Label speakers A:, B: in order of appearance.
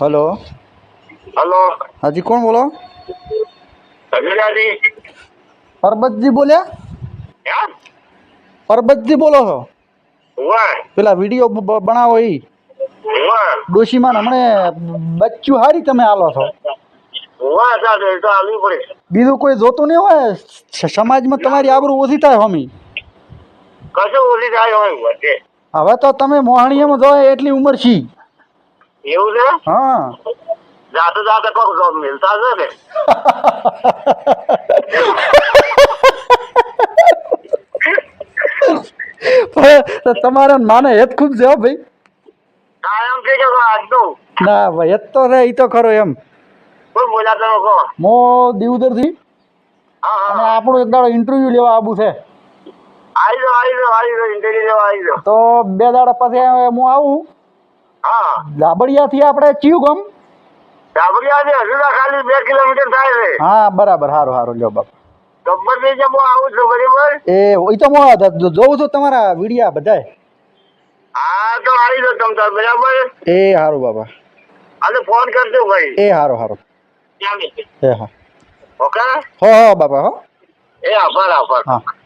A: Hello.
B: Hello.
A: હાજી કોણ બોલો?
B: રવિરાજી
A: પરબતજી બોલ્યા? પરબતજી બોલો છો? પેલા વીડિયો બનાવો એ
B: વાહ
A: ડોશીમાં હમણે બચ્ચું હારી તમે આલો છો. બીજું કોઈ જોતું નહીં હોય? સમાજમાં તમારી આબરૂ ઓછી થાય હોમી.
B: કશું ઓછી થાય હોય વચ્ચે
A: હવે તો તમે મોહણીયામાં જો એટલી ઉંમર છી.
B: એવું છે?
A: હા.
B: જાતે જાતે કોક જોબ મિલતા છે ને?
A: તમારે માને હેત ખૂબ છે ભાઈ. ના ભાઈ હેત તો રે એ તો ખરો એમ. મો દીવદરથી
B: થી
A: આપણું એક દાડો ઇન્ટરવ્યુ લેવા આવું છે. તો બે દાડા પછી હું આવું.
B: હા.
A: લાબડિયાથી આપણે ચિયું ગમ?
B: ડાબરિયાથી હજુ તો ખાલી બે કિલોમીટર થાય છે.
A: હા બરાબર હારું હારું લ્યો બાપ.
B: ગબ્બરથી જે હું આવું છું બરાબર?
A: એ એ તો હું જોઉં છું તમારા વિડિયા બધાય.
B: હા તો આવી જાઓ તમ તાર બરાબર?
A: એ હારું બાબા.
B: અને ફોન કરજો ભાઈ.
A: એ હારું
B: હારું.
A: એ હા.
B: ઓકે?
A: હો હો બાબા હો.
B: એ આભાર આભાર.
A: હા.